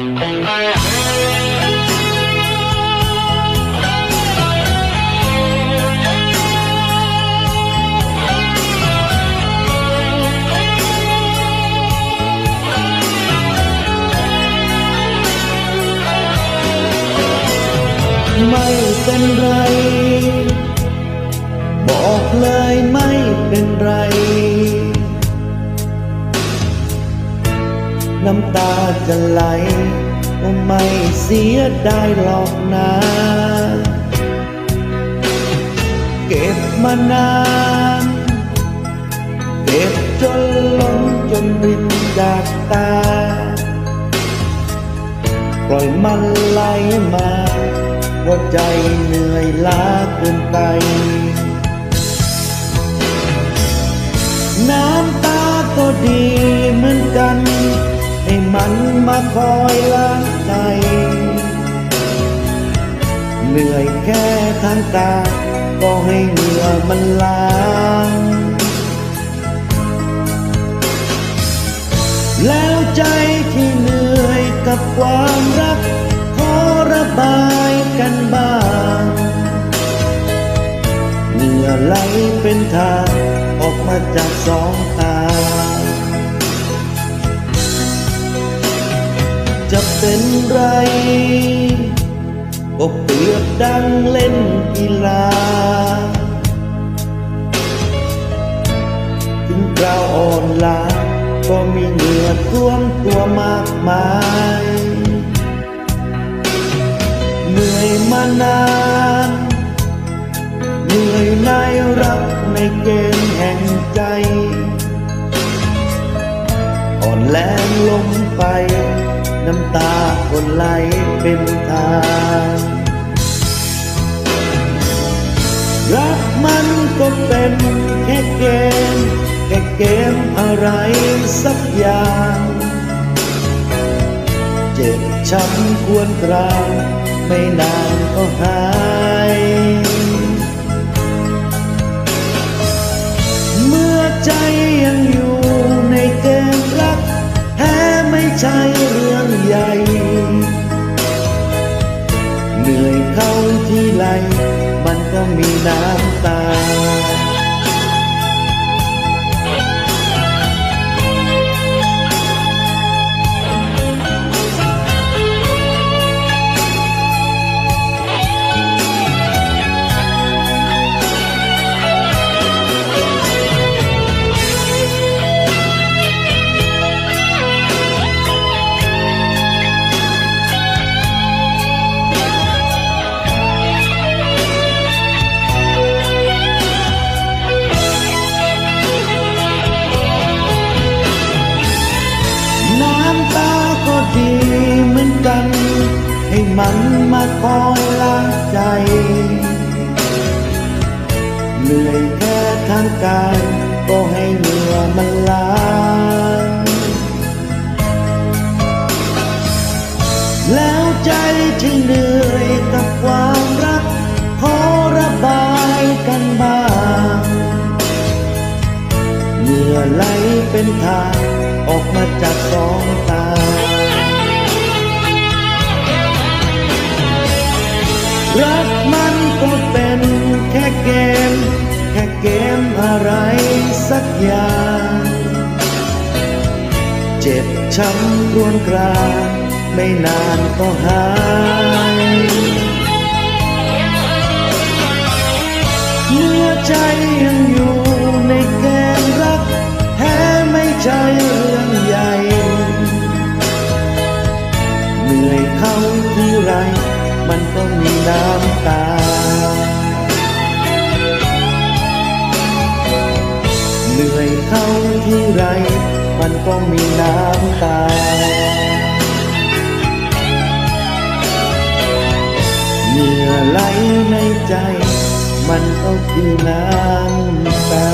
ไม่เป็นไร บอกเลยไม่เป็นไร น้ำตาจะไหลก็ไม่เสียดายหรอกนะเก็บมานาน เก็บจนล้นจนรินดากตา ปล่อยมันไหลมาหัวใจเหนื่อยล้าเกินไป น้ำตาก็ดีเหมือนกัน มันมาคอยล้างใจ เหนื่อยแค่ทางกายก็ให้เหงื่อมันล้างแล้วใจที่เหนื่อยกับความรัก ขอระบายกันบ้างเหงื่อไหลเป็นทางออกมาจากสองตา จะเป็นไร ก็เปรียบดังเล่นกีฬา ถึงกราวอ่อนล้าก็มีเหงื่อท่วมตัวมากมาย เหนื่อยมานาน เหนื่อยในรักในเกมแห่งใจอ่อนแรงลงไป น้ำตาคนไหลเป็นทางรักมันก็เป็นแค่เกม แค่เกมอะไรสักอย่าง เจ็บช้ำควรกราไม่นานก็หายเมื่อใจยังอยู่ในเกมรักแท้ไม่ใช่ ใหญ่เหนื่อยเท่าที่ไร มันก็มีน้ำตา มันมาคอยล้างใจ เหนื่อยแค่ทางกายก็ให้เหงื่อมันล้างแล้วใจที่เหนื่อยกับความรัก ขอระบายกันบ้างเหงื่อไหลเป็นทางออกมาจากสองตา รักมันก็เป็นแค่เกม แค่เกมอะไรสักอย่าง เจ็บช้ำรวนกราไม่นานก็หาย อยเข้าที่ไร มันก็มีน้ำตา เหงื่อไหลในใจ มันก็คือน้ำตา